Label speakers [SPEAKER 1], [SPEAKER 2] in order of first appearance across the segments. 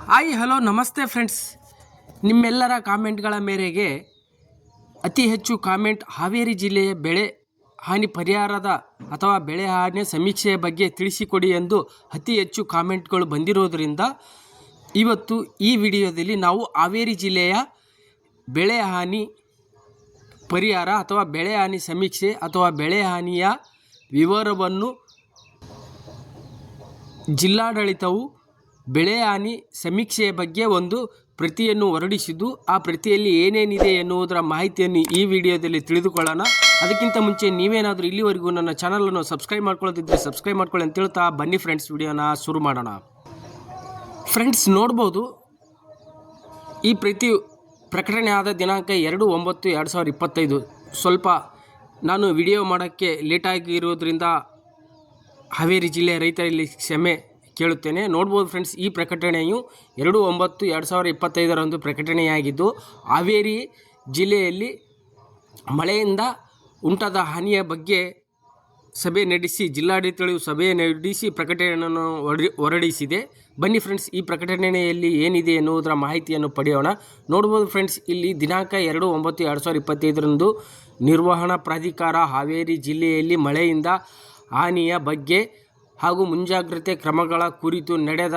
[SPEAKER 1] Hi, hello, ನಮಸ್ತೆ friends ನಿಮ್ಮೆಲ್ಲರ ಕಾಮೆಂಟ್ಗಳ ಮೇರೆಗೆ ಅತಿ ಹೆಚ್ಚು ಕಾಮೆಂಟ್ ಹಾವೇರಿ ಜಿಲ್ಲೆಯ ಬೆಳೆ ಹಾನಿ ಪರಿಹಾರದ ಅಥವಾ ಬೆಳೆ ಹಾನಿ ಸಮೀಕ್ಷೆಯ ಬಗ್ಗೆ ತಿಳಿಸಿಕೊಡಿ ಎಂದು ಅತಿ ಹೆಚ್ಚು ಕಾಮೆಂಟ್ಗಳು ಬಂದಿರೋದರಿಂದ ಇವತ್ತು ಈ ವಿಡಿಯೋದಲ್ಲಿ ನಾವು ಹಾವೇರಿ ಜಿಲ್ಲೆಯ ಬೆಳೆ ಹಾನಿ ಪರಿಹಾರ ಅಥವಾ ಬೆಳೆ ಹಾನಿ ಸಮೀಕ್ಷೆ ಅಥವಾ ಬೆಳೆ ಹಾನಿಯ ವಿವರವನ್ನು ಜಿಲ್ಲಾಡಳಿತವು ಬೆಳೆ ಹಾನಿ ಸಮೀಕ್ಷೆಯ ಬಗ್ಗೆ ಒಂದು ಪ್ರತಿಯನ್ನು ಹೊರಡಿಸಿದ್ದು, ಆ ಪ್ರತಿಯಲ್ಲಿ ಏನೇನಿದೆ ಎನ್ನುವುದರ ಮಾಹಿತಿಯನ್ನು ಈ ವಿಡಿಯೋದಲ್ಲಿ ತಿಳಿದುಕೊಳ್ಳೋಣ. ಅದಕ್ಕಿಂತ ಮುಂಚೆ ನೀವೇನಾದರೂ ಇಲ್ಲಿವರೆಗೂ ನನ್ನ ಚಾನಲನ್ನು ಸಬ್ಸ್ಕ್ರೈಬ್ ಮಾಡ್ಕೊಳ್ಳೋದಿದ್ದರೆ ಸಬ್ಸ್ಕ್ರೈಬ್ ಮಾಡ್ಕೊಳ್ಳಿ ಅಂತ ಹೇಳ್ತಾ ಬನ್ನಿ ಫ್ರೆಂಡ್ಸ್, ವಿಡಿಯೋನ ಶುರು ಮಾಡೋಣ. ಫ್ರೆಂಡ್ಸ್, ನೋಡ್ಬೋದು, ಈ ಪ್ರತಿ ಪ್ರಕಟಣೆ ಆದ ದಿನಾಂಕ ಎರಡು ಒಂಬತ್ತು ಎರಡು ಸಾವಿರದ ಇಪ್ಪತ್ತೈದು. ಸ್ವಲ್ಪ ನಾನು ವಿಡಿಯೋ ಮಾಡೋಕ್ಕೆ ಲೇಟಾಗಿರೋದ್ರಿಂದ ಹಾವೇರಿ ಜಿಲ್ಲೆಯ ರೈತರಲ್ಲಿ ಕ್ಷಮೆ ಕೇಳುತ್ತೇನೆ. ನೋಡ್ಬೋದು ಫ್ರೆಂಡ್ಸ್, ಈ ಪ್ರಕಟಣೆಯು ಎರಡು ಒಂಬತ್ತು ಎರಡು ಸಾವಿರದ ಇಪ್ಪತ್ತೈದರಂದು ಪ್ರಕಟಣೆಯಾಗಿದ್ದು, ಹಾವೇರಿ ಜಿಲ್ಲೆಯಲ್ಲಿ ಮಳೆಯಿಂದ ಉಂಟಾದ ಹಾನಿಯ ಬಗ್ಗೆ ಸಭೆ ನಡೆಸಿ, ಜಿಲ್ಲಾಡಳಿತಗಳು ಸಭೆ ನಡೆಸಿ ಪ್ರಕಟಣೆಯನ್ನು ಹೊರಡಿ, ಹೊರಡಿಸಿದೆ. ಬನ್ನಿ ಫ್ರೆಂಡ್ಸ್, ಈ ಪ್ರಕಟಣೆಯಲ್ಲಿ ಏನಿದೆ ಎನ್ನುವುದರ ಮಾಹಿತಿಯನ್ನು ಪಡೆಯೋಣ. ನೋಡ್ಬೋದು ಫ್ರೆಂಡ್ಸ್, ಇಲ್ಲಿ ದಿನಾಂಕ ಎರಡು ಒಂಬತ್ತು ಎರಡು ಸಾವಿರದ ಇಪ್ಪತ್ತೈದರಂದು ನಿರ್ವಹಣಾ ಪ್ರಾಧಿಕಾರ ಹಾವೇರಿ ಜಿಲ್ಲೆಯಲ್ಲಿ ಮಳೆಯಿಂದ ಹಾನಿಯ ಬಗ್ಗೆ ಹಾಗೂ ಮುಂಜಾಗ್ರತೆ ಕ್ರಮಗಳ ಕುರಿತು ನಡೆದ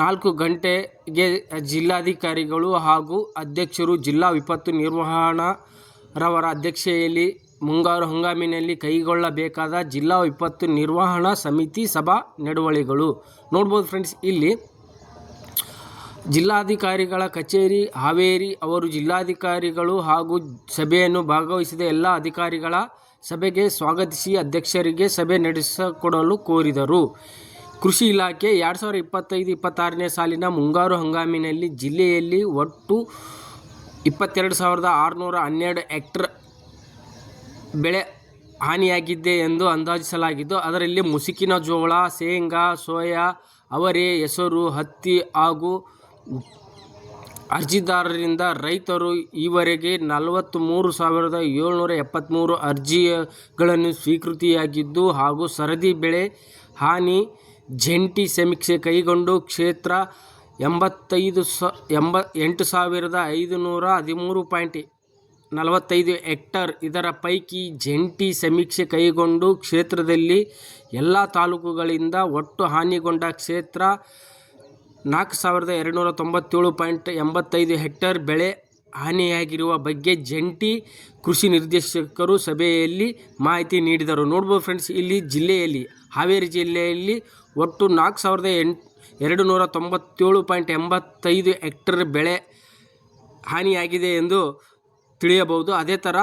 [SPEAKER 1] ನಾಲ್ಕು ಗಂಟೆಗೆ ಜಿಲ್ಲಾಧಿಕಾರಿಗಳು ಹಾಗೂ ಅಧ್ಯಕ್ಷರು ಜಿಲ್ಲಾ ವಿಪತ್ತು ನಿರ್ವಹಣಾರವರ ಅಧ್ಯಕ್ಷೆಯಲ್ಲಿ ಮುಂಗಾರು ಹಂಗಾಮಿನಲ್ಲಿ ಕೈಗೊಳ್ಳಬೇಕಾದ ಜಿಲ್ಲಾ ವಿಪತ್ತು ನಿರ್ವಹಣಾ ಸಮಿತಿ ಸಭಾ ನಡವಳಿಗಳು. ನೋಡ್ಬೋದು ಫ್ರೆಂಡ್ಸ್ ಇಲ್ಲಿ ಜಿಲ್ಲಾಧಿಕಾರಿಗಳ ಕಚೇರಿ, ಹಾವೇರಿ ಅವರು ಜಿಲ್ಲಾಧಿಕಾರಿಗಳು ಹಾಗೂ ಸಭೆಯನ್ನು ಭಾಗವಹಿಸಿದ ಎಲ್ಲ ಅಧಿಕಾರಿಗಳ ಸಭೆಗೆ ಸ್ವಾಗತಿಸಿ ಅಧ್ಯಕ್ಷರಿಗೆ ಸಭೆ ನಡೆಸಿಕೊಡಲು ಕೋರಿದರು. ಕೃಷಿ ಇಲಾಖೆ ಎರಡು ಸಾವಿರದ ಇಪ್ಪತ್ತೈದು ಇಪ್ಪತ್ತಾರನೇ ಸಾಲಿನ ಮುಂಗಾರು ಹಂಗಾಮಿನಲ್ಲಿ ಜಿಲ್ಲೆಯಲ್ಲಿ ಒಟ್ಟು ಇಪ್ಪತ್ತೆರಡು ಸಾವಿರದ ಆರುನೂರ ಹನ್ನೆರಡು ಹೆಕ್ಟರ್ ಬೆಳೆ ಹಾನಿಯಾಗಿದೆ ಎಂದು ಅಂದಾಜಿಸಲಾಗಿದ್ದು, ಅದರಲ್ಲಿ ಮುಸುಕಿನ ಜೋಳ, ಶೇಂಗಾ, ಸೋಯಾ, ಅವರೆ, ಹೆಸರು, ಹತ್ತಿ ಹಾಗೂ ಅರ್ಜಿದಾರರಿಂದ ರೈತರು ಈವರೆಗೆ ನಲವತ್ತ್ಮೂರು ಸಾವಿರದ ಏಳ್ನೂರ ಎಪ್ಪತ್ತ್ಮೂರು ಅರ್ಜಿಗಳನ್ನು ಸ್ವೀಕೃತಿಯಾಗಿದ್ದು ಹಾಗೂ ಸರದಿ ಬೆಳೆ ಹಾನಿ ಜಂಟಿ ಸಮೀಕ್ಷೆ ಕೈಗೊಂಡು ಕ್ಷೇತ್ರ ಎಂಬತ್ತೈದು ಸ, ಎಂಬ, ಎಂಟು ಸಾವಿರದ ಐದುನೂರ ಹದಿಮೂರು ಪಾಯಿಂಟ್ ನಲವತ್ತೈದು ಹೆಕ್ಟರ್ ಇದರ ಪೈಕಿ ಜಂಟಿ ಸಮೀಕ್ಷೆ ಕೈಗೊಂಡು ಕ್ಷೇತ್ರದಲ್ಲಿ ಎಲ್ಲ ತಾಲೂಕುಗಳಿಂದ ಒಟ್ಟು ಹಾನಿಗೊಂಡ ಕ್ಷೇತ್ರ ನಾಲ್ಕು ಸಾವಿರದ ಎರಡುನೂರ ತೊಂಬತ್ತೇಳು ಪಾಯಿಂಟ್ ಎಂಬತ್ತೈದು ಹೆಕ್ಟರ್ ಬೆಳೆ ಹಾನಿಯಾಗಿರುವ ಬಗ್ಗೆ ಜಂಟಿ ಕೃಷಿ ನಿರ್ದೇಶಕರು ಸಭೆಯಲ್ಲಿ ಮಾಹಿತಿ ನೀಡಿದರು. ನೋಡ್ಬೋದು ಫ್ರೆಂಡ್ಸ್, ಇಲ್ಲಿ ಜಿಲ್ಲೆಯಲ್ಲಿ, ಹಾವೇರಿ ಜಿಲ್ಲೆಯಲ್ಲಿ ಒಟ್ಟು ನಾಲ್ಕು ಸಾವಿರದ ಎಂಟು ಎರಡು ನೂರ ತೊಂಬತ್ತೇಳು ಪಾಯಿಂಟ್ ಎಂಬತ್ತೈದು ಹೆಕ್ಟರ್ ಬೆಳೆ ಹಾನಿಯಾಗಿದೆ ಎಂದು ತಿಳಿಯಬಹುದು. ಅದೇ ಥರ,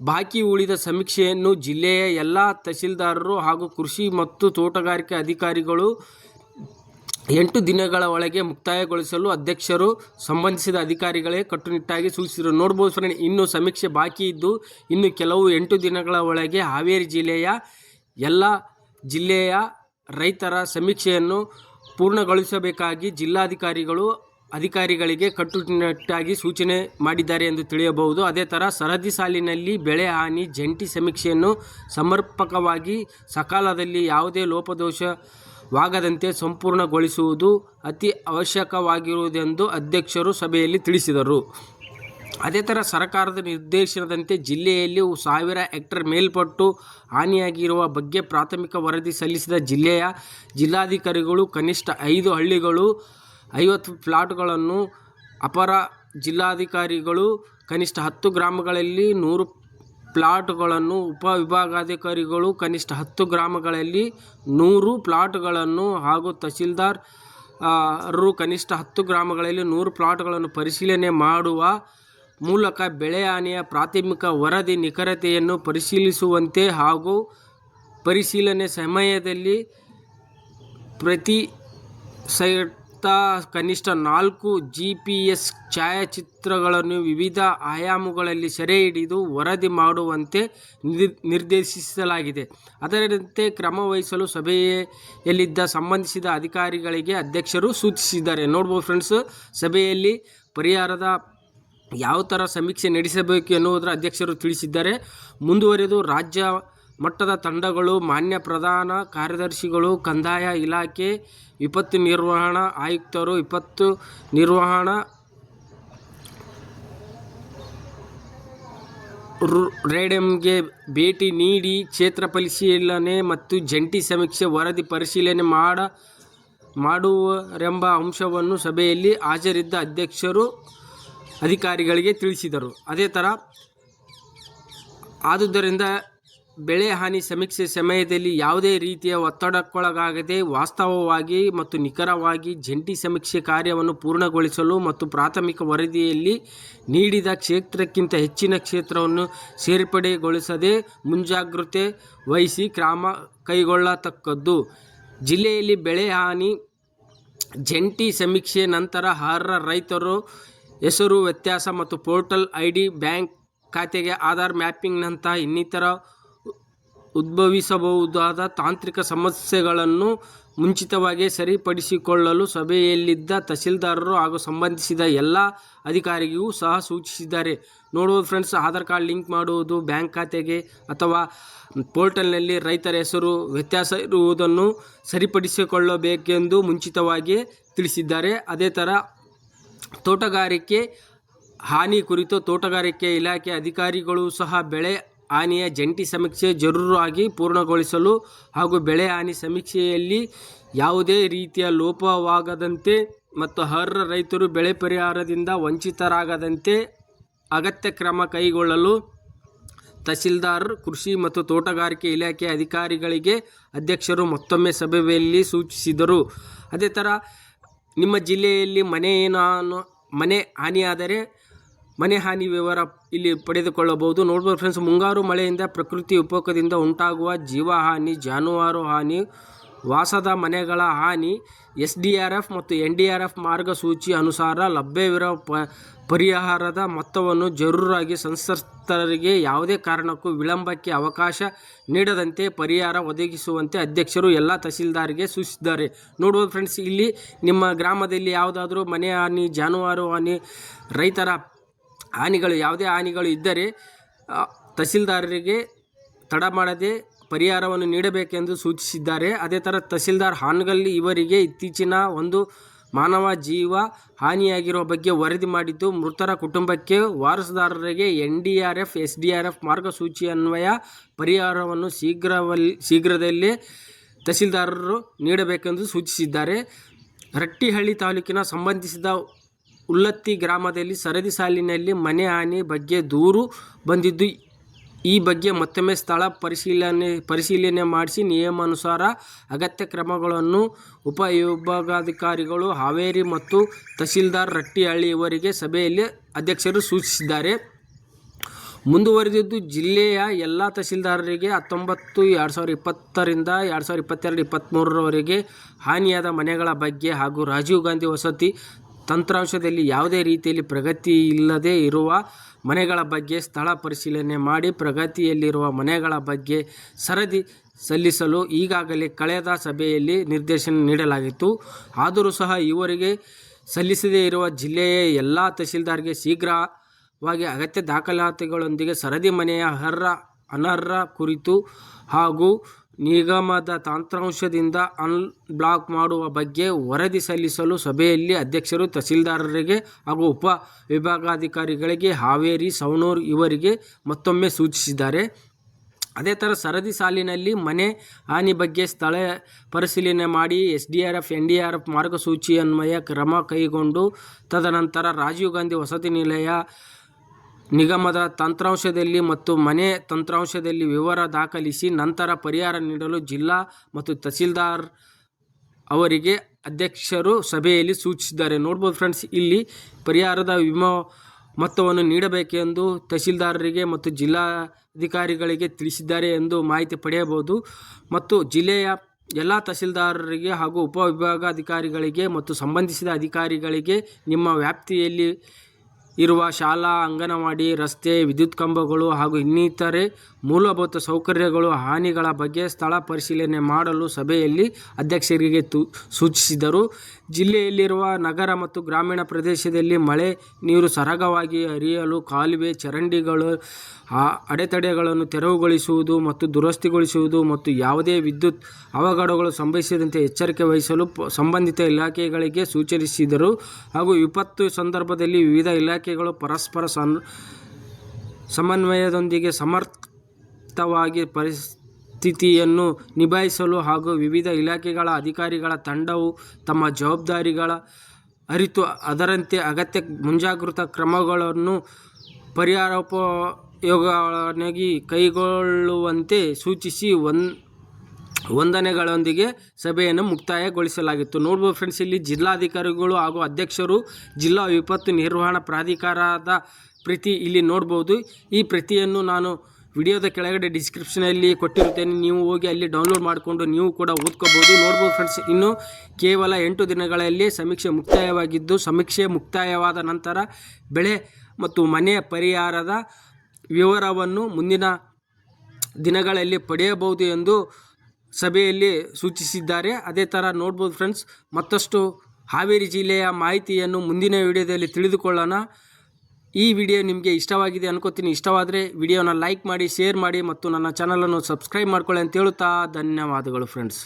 [SPEAKER 1] ಬಾಕಿ ಉಳಿದ ಸಮೀಕ್ಷೆಯನ್ನು ಜಿಲ್ಲೆಯ ಎಲ್ಲ ತಹಸೀಲ್ದಾರರು ಹಾಗೂ ಕೃಷಿ ಮತ್ತು ತೋಟಗಾರಿಕೆ ಅಧಿಕಾರಿಗಳು ಎಂಟು ದಿನಗಳ ಒಳಗೆ ಮುಕ್ತಾಯಗೊಳಿಸಲು ಅಧ್ಯಕ್ಷರು ಸಂಬಂಧಿಸಿದ ಅಧಿಕಾರಿಗಳೇ ಕಟ್ಟುನಿಟ್ಟಾಗಿ ಸೂಚಿಸಿದರು. ನೋಡ್ಬೋದು ಫ್ರೆಂಡ್ ಇನ್ನು ಸಮೀಕ್ಷೆ ಬಾಕಿ ಇದ್ದು ಇನ್ನು ಕೆಲವು ಎಂಟು ದಿನಗಳ ಒಳಗೆ ಹಾವೇರಿ ಜಿಲ್ಲೆಯ ಎಲ್ಲ ಜಿಲ್ಲೆಯ ರೈತರ ಸಮೀಕ್ಷೆಯನ್ನು ಪೂರ್ಣಗೊಳಿಸಬೇಕಾಗಿ ಜಿಲ್ಲಾಧಿಕಾರಿಗಳು ಅಧಿಕಾರಿಗಳಿಗೆ ಕಟ್ಟುನಿಟ್ಟಾಗಿ ಸೂಚನೆ ಮಾಡಿದ್ದಾರೆ ಎಂದು ತಿಳಿಯಬಹುದು. ಅದೇ ಥರ ಸರದಿ ಸಾಲಿನಲ್ಲಿ ಬೆಳೆ ಹಾನಿ, ಜಂಟಿ ಸಮೀಕ್ಷೆಯನ್ನು ಸಮರ್ಪಕವಾಗಿ ಸಕಾಲದಲ್ಲಿ ಯಾವುದೇ ಲೋಪದೋಷವಾಗದಂತೆ ಸಂಪೂರ್ಣಗೊಳಿಸುವುದು ಅತಿ ಅವಶ್ಯಕವಾಗಿರುವುದೆಂದು ಅಧ್ಯಕ್ಷರು ಸಭೆಯಲ್ಲಿ ತಿಳಿಸಿದರು. ಅದೇ ಥರ ಸರ್ಕಾರದ ನಿರ್ದೇಶನದಂತೆ ಜಿಲ್ಲೆಯಲ್ಲಿ ಸಾವಿರ ಹೆಕ್ಟರ್ ಮೇಲ್ಪಟ್ಟು ಹಾನಿಯಾಗಿರುವ ಬಗ್ಗೆ ಪ್ರಾಥಮಿಕ ವರದಿ ಸಲ್ಲಿಸಿದ ಜಿಲ್ಲೆಯ ಜಿಲ್ಲಾಧಿಕಾರಿಗಳು ಕನಿಷ್ಠ ಐದು ಹಳ್ಳಿಗಳು, ಐವತ್ತು ಫ್ಲಾಟ್ಗಳನ್ನು ಅಪರ ಜಿಲ್ಲಾಧಿಕಾರಿಗಳು, ಕನಿಷ್ಠ ಹತ್ತು ಗ್ರಾಮಗಳಲ್ಲಿ ನೂರು ಪ್ಲಾಟ್ಗಳನ್ನು ಉಪವಿಭಾಗಾಧಿಕಾರಿಗಳು ಕನಿಷ್ಠ ಹತ್ತು ಗ್ರಾಮಗಳಲ್ಲಿ ನೂರು ಪ್ಲಾಟ್ಗಳನ್ನು ಹಾಗೂ ತಹಸೀಲ್ದಾರ್ ರು ಕನಿಷ್ಠ ಹತ್ತು ಗ್ರಾಮಗಳಲ್ಲಿ ನೂರು ಪ್ಲಾಟ್ಗಳನ್ನು ಪರಿಶೀಲನೆ ಮಾಡುವ ಮೂಲಕ ಬೆಳೆ ಹಾನಿಯ ಪ್ರಾಥಮಿಕ ವರದಿ ನಿಖರತೆಯನ್ನು ಪರಿಶೀಲಿಸುವಂತೆ ಹಾಗೂ ಪರಿಶೀಲನೆ ಸಮಯದಲ್ಲಿ ಪ್ರತಿ ಸೈಟ್ ಕನಿಷ್ಠ ನಾಲ್ಕು ಜಿ ಪಿ ಎಸ್ ಛಾಯಾಚಿತ್ರಗಳನ್ನು ವಿವಿಧ ಆಯಾಮಗಳಲ್ಲಿ ಸೆರೆ ಹಿಡಿದು ವರದಿ ಮಾಡುವಂತೆ ನಿರ್ದೇಶಿಸಲಾಗಿದೆ. ಅದರಂತೆ ಕ್ರಮ ವಹಿಸಲು ಸಭೆಯಲ್ಲಿದ್ದ ಸಂಬಂಧಿಸಿದ ಅಧಿಕಾರಿಗಳಿಗೆ ಅಧ್ಯಕ್ಷರು ಸೂಚಿಸಿದ್ದಾರೆ. ನೋಡ್ಬೋದು ಫ್ರೆಂಡ್ಸ್, ಸಭೆಯಲ್ಲಿ ಪರಿಹಾರದ ಯಾವ ಥರ ಸಮೀಕ್ಷೆ ನಡೆಸಬೇಕು ಎನ್ನುವುದರ ಅಧ್ಯಕ್ಷರು ತಿಳಿಸಿದ್ದಾರೆ. ಮುಂದುವರೆದು ರಾಜ್ಯ ಮಟ್ಟದ ತಂಡಗಳು, ಮಾನ್ಯ ಪ್ರಧಾನ ಕಾರ್ಯದರ್ಶಿಗಳು, ಕಂದಾಯ ಇಲಾಖೆ, ವಿಪತ್ತು ನಿರ್ವಹಣಾ ಆಯುಕ್ತರು, ವಿಪತ್ತು ನಿರ್ವಹಣಾ ರೇಡಮ್ಗೆ ಭೇಟಿ ನೀಡಿ ಕ್ಷೇತ್ರ ಪರಿಶೀಲನೆ ಮತ್ತು ಜಂಟಿ ಸಮೀಕ್ಷೆ ವರದಿ ಪರಿಶೀಲನೆ ಮಾಡ, ಮಾಡುವರೆಂಬ ಅಂಶವನ್ನು ಸಭೆಯಲ್ಲಿ ಹಾಜರಿದ್ದ ಅಧ್ಯಕ್ಷರು ಅಧಿಕಾರಿಗಳಿಗೆ ತಿಳಿಸಿದರು. ಅದೇ ಥರ ಆದುದರಿಂದ ಬೆಳೆ ಹಾನಿ ಸಮೀಕ್ಷೆ ಸಮಯದಲ್ಲಿ ಯಾವುದೇ ರೀತಿಯ ಒತ್ತಡಕ್ಕೊಳಗಾಗದೆ ವಾಸ್ತವವಾಗಿ ಮತ್ತು ನಿಖರವಾಗಿ ಜಂಟಿ ಸಮೀಕ್ಷೆ ಕಾರ್ಯವನ್ನು ಪೂರ್ಣಗೊಳಿಸಲು ಮತ್ತು ಪ್ರಾಥಮಿಕ ವರದಿಯಲ್ಲಿ ನೀಡಿದ ಕ್ಷೇತ್ರಕ್ಕಿಂತ ಹೆಚ್ಚಿನ ಕ್ಷೇತ್ರವನ್ನು ಸೇರ್ಪಡೆಗೊಳಿಸದೆ ಮುಂಜಾಗ್ರತೆ ವಹಿಸಿ ಕ್ರಮ ಕೈಗೊಳ್ಳತಕ್ಕದ್ದು. ಜಿಲ್ಲೆಯಲ್ಲಿ ಬೆಳೆ ಹಾನಿ ಜಂಟಿ ಸಮೀಕ್ಷೆ ನಂತರ ಅರ್ಹ ರೈತರು ಹೆಸರು, ವ್ಯತ್ಯಾಸ ಮತ್ತು ಪೋರ್ಟಲ್ ಐ ಡಿ ಬ್ಯಾಂಕ್ ಖಾತೆಗೆ ಆಧಾರ್ ಮ್ಯಾಪಿಂಗ್ನಂತಹ ಇನ್ನಿತರ ಉದ್ಭವಿಸಬಹುದಾದ ತಾಂತ್ರಿಕ ಸಮಸ್ಯೆಗಳನ್ನು ಮುಂಚಿತವಾಗಿ ಸರಿಪಡಿಸಿಕೊಳ್ಳಲು ಸಭೆಯಲ್ಲಿದ್ದ ತಹಸೀಲ್ದಾರರು ಹಾಗೂ ಸಂಬಂಧಿಸಿದ ಎಲ್ಲ ಅಧಿಕಾರಿಗೂ ಸಹ ಸೂಚಿಸಿದ್ದಾರೆ. ನೋಡುವುದು ಫ್ರೆಂಡ್ಸ್ ಆಧಾರ್ ಕಾರ್ಡ್ ಲಿಂಕ್ ಮಾಡುವುದು, ಬ್ಯಾಂಕ್ ಖಾತೆಗೆ ಅಥವಾ ಪೋರ್ಟಲ್ನಲ್ಲಿ ರೈತರ ಹೆಸರು ವ್ಯತ್ಯಾಸ ಇರುವುದನ್ನು ಸರಿಪಡಿಸಿಕೊಳ್ಳಬೇಕೆಂದು ಮುಂಚಿತವಾಗಿ ತಿಳಿಸಿದ್ದಾರೆ. ಅದೇ ಥರ ತೋಟಗಾರಿಕೆ ಹಾನಿ ಕುರಿತು ತೋಟಗಾರಿಕೆ ಇಲಾಖೆ ಅಧಿಕಾರಿಗಳು ಸಹ ಬೆಳೆ ಹಾನಿಯ ಜಂಟಿ ಸಮೀಕ್ಷೆ ಜರೂರಾಗಿ ಪೂರ್ಣಗೊಳಿಸಲು ಹಾಗೂ ಬೆಳೆ ಹಾನಿ ಸಮೀಕ್ಷೆಯಲ್ಲಿ ಯಾವುದೇ ರೀತಿಯ ಲೋಪವಾಗದಂತೆ ಮತ್ತು ಅರ್ಹ ರೈತರು ಬೆಳೆ ಪರಿಹಾರದಿಂದ ವಂಚಿತರಾಗದಂತೆ ಅಗತ್ಯ ಕ್ರಮ ಕೈಗೊಳ್ಳಲು ತಹಸೀಲ್ದಾರ್, ಕೃಷಿ ಮತ್ತು ತೋಟಗಾರಿಕೆ ಇಲಾಖೆ ಅಧಿಕಾರಿಗಳಿಗೆ ಅಧ್ಯಕ್ಷರು ಮತ್ತೊಮ್ಮೆ ಸಭೆಯಲ್ಲಿ ಸೂಚಿಸಿದರು. ಅದೇ ಥರ ನಿಮ್ಮ ಜಿಲ್ಲೆಯಲ್ಲಿ ಮನೆ ಏನೋ, ಮನೆ ಹಾನಿಯಾದರೆ ಮನೆ ಹಾನಿ ವಿವರ ಇಲ್ಲಿ ಪಡೆದುಕೊಳ್ಳಬಹುದು. ನೋಡ್ಬೋದು ಫ್ರೆಂಡ್ಸ್ ಮುಂಗಾರು ಮಳೆಯಿಂದ ಪ್ರಕೃತಿ ವಿಕೋಪದಿಂದ ಉಂಟಾಗುವ ಜೀವ ಹಾನಿ, ಜಾನುವಾರು ಹಾನಿ, ವಾಸದ ಮನೆಗಳ ಹಾನಿ, ಎಸ್ ಡಿ ಆರ್ ಎಫ್ ಮತ್ತು ಎನ್ ಡಿ ಆರ್ ಎಫ್ ಮಾರ್ಗಸೂಚಿ ಅನುಸಾರ ಲಭ್ಯವಿರುವ ಪ, ಪರಿಹಾರದ ಮೊತ್ತವನ್ನು ಜರೂರಾಗಿ ಸಂತ್ರಸ್ತರಿಗೆ ಯಾವುದೇ ಕಾರಣಕ್ಕೂ ವಿಳಂಬಕ್ಕೆ ಅವಕಾಶ ನೀಡದಂತೆ ಪರಿಹಾರ ಒದಗಿಸುವಂತೆ ಅಧ್ಯಕ್ಷರು ಎಲ್ಲ ತಹಸೀಲ್ದಾರ್ಗೆ ಸೂಚಿಸಿದ್ದಾರೆ. ನೋಡ್ಬೋದು ಫ್ರೆಂಡ್ಸ್ ಇಲ್ಲಿ ನಿಮ್ಮ ಗ್ರಾಮದಲ್ಲಿ ಯಾವುದಾದ್ರೂ ಮನೆ ಹಾನಿ, ಜಾನುವಾರು ಹಾನಿ ರೈತರ ಹಾನಿಗಳು, ಯಾವುದೇ ಹಾನಿಗಳು ಇದ್ದರೆ ತಹಸೀಲ್ದಾರರಿಗೆ ತಡ ಮಾಡದೆ ಪರಿಹಾರವನ್ನು ನೀಡಬೇಕೆಂದು ಸೂಚಿಸಿದ್ದಾರೆ. ಅದೇ ಥರ ತಹಸೀಲ್ದಾರ್ ಹಾನಗಲ್ಲಿ ಇವರಿಗೆ ಇತ್ತೀಚಿನ ಒಂದು ಮಾನವ ಜೀವ ಹಾನಿಯಾಗಿರುವ ಬಗ್ಗೆ ವರದಿ ಮಾಡಿದ್ದು, ಮೃತರ ಕುಟುಂಬಕ್ಕೆ ವಾರಸುದಾರರಿಗೆ N D R F S D R F ಮಾರ್ಗಸೂಚಿ ಅನ್ವಯ ಪರಿಹಾರವನ್ನು ಶೀಘ್ರವಲ್ಲಿ ಶೀಘ್ರದಲ್ಲೇ ತಹಸೀಲ್ದಾರರು ನೀಡಬೇಕೆಂದು ಸೂಚಿಸಿದ್ದಾರೆ. ರಟ್ಟಿಹಳ್ಳಿ ತಾಲೂಕಿನ ಸಂಬಂಧಿಸಿದ ಉಲ್ಲತ್ತಿ ಗ್ರಾಮದಲ್ಲಿ ಸರದಿ ಸಾಲಿನಲ್ಲಿ ಮನೆ ಹಾನಿ ಬಗ್ಗೆ ದೂರು ಬಂದಿದ್ದು, ಈ ಬಗ್ಗೆ ಮತ್ತೊಮ್ಮೆ ಸ್ಥಳ ಪರಿಶೀಲನೆ ಪರಿಶೀಲನೆ ಮಾಡಿಸಿ ನಿಯಮಾನುಸಾರ ಅಗತ್ಯ ಕ್ರಮಗಳನ್ನು ಉಪವಿಭಾಗಾಧಿಕಾರಿಗಳು ಹಾವೇರಿ ಮತ್ತು ತಹಸೀಲ್ದಾರ್ ರಟ್ಟಿಹಳ್ಳಿ ಇವರಿಗೆ ಸಭೆಯಲ್ಲಿ ಅಧ್ಯಕ್ಷರು ಸೂಚಿಸಿದ್ದಾರೆ. ಮುಂದುವರೆದಿದ್ದು, ಜಿಲ್ಲೆಯ ಎಲ್ಲ ತಹಸೀಲ್ದಾರರಿಗೆ ಹತ್ತೊಂಬತ್ತು, ಎರಡು ಸಾವಿರದ ಇಪ್ಪತ್ತರಿಂದ ಎರಡು ಸಾವಿರದ ಇಪ್ಪತ್ತೆರಡು ಇಪ್ಪತ್ತ್ಮೂರರವರೆಗೆ ಹಾನಿಯಾದ ಮನೆಗಳ ಬಗ್ಗೆ ಹಾಗೂ ರಾಜೀವ್ ಗಾಂಧಿ ವಸತಿ ತಂತ್ರಾಂಶದಲ್ಲಿ ಯಾವುದೇ ರೀತಿಯಲ್ಲಿ ಪ್ರಗತಿ ಇಲ್ಲದೆ ಇರುವ ಮನೆಗಳ ಬಗ್ಗೆ ಸ್ಥಳ ಪರಿಶೀಲನೆ ಮಾಡಿ ಪ್ರಗತಿಯಲ್ಲಿರುವ ಮನೆಗಳ ಬಗ್ಗೆ ಸರದಿ ಸಲ್ಲಿಸಲು ಈಗಾಗಲೇ ಕಳೆದ ಸಭೆಯಲ್ಲಿ ನಿರ್ದೇಶನ ನೀಡಲಾಗಿತ್ತು. ಆದರೂ ಸಹ ಇವರಿಗೆ ಸಲ್ಲಿಸದೇ ಇರುವ ಜಿಲ್ಲೆಯ ಎಲ್ಲ ತಹಸೀಲ್ದಾರ್ಗೆ ಶೀಘ್ರವಾಗಿ ಅಗತ್ಯ ದಾಖಲಾತಿಗಳೊಂದಿಗೆ ಸರದಿ ಮನೆಯ ಅರ್ಹ, ಅನರ್ಹ ಕುರಿತು ಹಾಗೂ ನಿಗಮದ ತಂತ್ರಾಂಶದಿಂದ ಅನ್ಬ್ಲಾಕ್ ಮಾಡುವ ಬಗ್ಗೆ ವರದಿ ಸಲ್ಲಿಸಲು ಸಭೆಯಲ್ಲಿ ಅಧ್ಯಕ್ಷರು ತಹಸೀಲ್ದಾರರಿಗೆ ಹಾಗೂ ಉಪ ವಿಭಾಗಾಧಿಕಾರಿಗಳಿಗೆ ಹಾವೇರಿ, ಸವಣೂರು ಇವರಿಗೆ ಮತ್ತೊಮ್ಮೆ ಸೂಚಿಸಿದ್ದಾರೆ. ಅದೇ ಥರ ಸರದಿ ಸಾಲಿನಲ್ಲಿ ಮನೆ ಹಾನಿ ಬಗ್ಗೆ ಸ್ಥಳ ಪರಿಶೀಲನೆ ಮಾಡಿ S D R F N D R F ಮಾರ್ಗಸೂಚಿ ಅನ್ವಯ ಕ್ರಮ ಕೈಗೊಂಡು ತದನಂತರ ರಾಜೀವ್ ಗಾಂಧಿ ವಸತಿ ನಿಲಯ ನಿಗಮದ ತಂತ್ರಾಂಶದಲ್ಲಿ ಮತ್ತು ಮನೆ ತಂತ್ರಾಂಶದಲ್ಲಿ ವಿವರ ದಾಖಲಿಸಿ ನಂತರ ಪರಿಹಾರ ನೀಡಲು ಜಿಲ್ಲಾ ಮತ್ತು ತಹಸೀಲ್ದಾರ್ ಅವರಿಗೆ ಅಧ್ಯಕ್ಷರು ಸಭೆಯಲ್ಲಿ ಸೂಚಿಸಿದ್ದಾರೆ. ನೋಡ್ಬೋದು ಫ್ರೆಂಡ್ಸ್, ಇಲ್ಲಿ ಪರಿಹಾರದ ವಿಮಾ ಮೊತ್ತವನ್ನು ನೀಡಬೇಕೆಂದು ತಹಸೀಲ್ದಾರರಿಗೆ ಮತ್ತು ಜಿಲ್ಲಾಧಿಕಾರಿಗಳಿಗೆ ತಿಳಿಸಿದ್ದಾರೆ ಎಂದು ಮಾಹಿತಿ ಪಡೆಯಬಹುದು. ಮತ್ತು ಜಿಲ್ಲೆಯ ಎಲ್ಲ ತಹಸೀಲ್ದಾರರಿಗೆ ಹಾಗೂ ಉಪವಿಭಾಗಾಧಿಕಾರಿಗಳಿಗೆ ಮತ್ತು ಸಂಬಂಧಿಸಿದ ಅಧಿಕಾರಿಗಳಿಗೆ ನಿಮ್ಮ ವ್ಯಾಪ್ತಿಯಲ್ಲಿ ಇರುವ ಶಾಲಾ ಅಂಗನವಾಡಿ ರಸ್ತೆ ವಿದ್ಯುತ್ ಕಂಬಗಳು ಹಾಗೂ ಇನ್ನಿತರೆ ಮೂಲಭೂತ ಸೌಕರ್ಯಗಳು, ಹಾನಿಗಳ ಬಗ್ಗೆ ಸ್ಥಳ ಪರಿಶೀಲನೆ ಮಾಡಲು ಸಭೆಯಲ್ಲಿ ಅಧ್ಯಕ್ಷರಿಗೆ ಸೂಚಿಸಿದರು. ಜಿಲ್ಲೆಯಲ್ಲಿರುವ ನಗರ ಮತ್ತು ಗ್ರಾಮೀಣ ಪ್ರದೇಶದಲ್ಲಿ ಮಳೆ ನೀರು ಸರಾಗವಾಗಿ ಹರಿಯಲು ಕಾಲುವೆ, ಚರಂಡಿಗಳು ಅಡೆತಡೆಗಳನ್ನು ತೆರವುಗೊಳಿಸುವುದು ಮತ್ತು ದುರಸ್ತಿಗೊಳಿಸುವುದು ಮತ್ತು ಯಾವುದೇ ವಿದ್ಯುತ್ ಅವಘಡಗಳು ಸಂಭವಿಸದಂತೆ ಎಚ್ಚರಿಕೆ ವಹಿಸಲು ಸಂಬಂಧಿತ ಇಲಾಖೆಗಳಿಗೆ ಸೂಚಿಸಿದರು ಹಾಗೂ ವಿಪತ್ತು ಸಂದರ್ಭದಲ್ಲಿ ವಿವಿಧ ಇಲಾಖೆಗಳು ಪರಸ್ಪರ ಸಮನ್ವಯದೊಂದಿಗೆ ಸಮರ್ಥವಾಗಿ ಪರಿಸ್ಥಿತಿಯನ್ನು ನಿಭಾಯಿಸಲು ಹಾಗೂ ವಿವಿಧ ಇಲಾಖೆಗಳ ಅಧಿಕಾರಿಗಳ ತಂಡವು ತಮ್ಮ ಜವಾಬ್ದಾರಿಗಳ ಅರಿತು ಅದರಂತೆ ಅಗತ್ಯ ಮುಂಜಾಗ್ರತಾ ಕ್ರಮಗಳನ್ನು ಪರಿಹಾರೋಪಯೋಗಿ ಕೈಗೊಳ್ಳುವಂತೆ ಸೂಚಿಸಿ ಒನ್ ವಂದನೆಗಳೊಂದಿಗೆ ಸಭೆಯನ್ನು ಮುಕ್ತಾಯಗೊಳಿಸಲಾಗಿತ್ತು. ನೋಡ್ಬೋದು ಫ್ರೆಂಡ್ಸ್ ಇಲ್ಲಿ ಜಿಲ್ಲಾಧಿಕಾರಿಗಳು ಹಾಗೂ ಅಧ್ಯಕ್ಷರು ಜಿಲ್ಲಾ ವಿಪತ್ತು ನಿರ್ವಹಣಾ ಪ್ರಾಧಿಕಾರದ ಪ್ರತಿ ಇಲ್ಲಿ ನೋಡ್ಬೋದು. ಈ ಪ್ರತಿಯನ್ನು ನಾನು ವಿಡಿಯೋದ ಕೆಳಗಡೆ ಡಿಸ್ಕ್ರಿಪ್ಷನಲ್ಲಿ ಕೊಟ್ಟಿರುತ್ತೇನೆ. ನೀವು ಹೋಗಿ ಅಲ್ಲಿ ಡೌನ್ಲೋಡ್ ಮಾಡಿಕೊಂಡು ನೀವು ಕೂಡ ಓದ್ಕೋಬೋದು ನೋಡ್ಬೋದು ಫ್ರೆಂಡ್ಸ್ ಇನ್ನು ಕೇವಲ ಎಂಟು ದಿನಗಳಲ್ಲಿ ಸಮೀಕ್ಷೆ ಮುಕ್ತಾಯವಾಗಿದ್ದು, ಸಮೀಕ್ಷೆ ಮುಕ್ತಾಯವಾದ ನಂತರ ಬೆಳೆ ಮತ್ತು ಮನೆ ಪರಿಹಾರದ ವಿವರವನ್ನು ಮುಂದಿನ ದಿನಗಳಲ್ಲಿ ಪಡೆಯಬಹುದು ಎಂದು ಸಭೆಯಲ್ಲಿ ಸೂಚಿಸಿದ್ದಾರೆ. ಅದೇ ಥರ ನೋಡ್ಬೋದು ಫ್ರೆಂಡ್ಸ್ ಮತ್ತಷ್ಟು ಹಾವೇರಿ ಜಿಲ್ಲೆಯ ಮಾಹಿತಿಯನ್ನು ಮುಂದಿನ ವಿಡಿಯೋದಲ್ಲಿ ತಿಳಿದುಕೊಳ್ಳೋಣ. ಈ ವಿಡಿಯೋ ನಿಮಗೆ ಇಷ್ಟವಾಗಿದೆ ಅನ್ಕೋತೀನಿ. ಇಷ್ಟವಾದರೆ ವಿಡಿಯೋನ ಲೈಕ್ ಮಾಡಿ ಶೇರ್ ಮಾಡಿ ಮತ್ತು ನನ್ನ ಚಾನಲನ್ನು ಸಬ್ಸ್ಕ್ರೈಬ್ ಮಾಡ್ಕೊಳ್ಳಿ ಅಂತ ಹೇಳುತ್ತಾ ಧನ್ಯವಾದಗಳು ಫ್ರೆಂಡ್ಸ್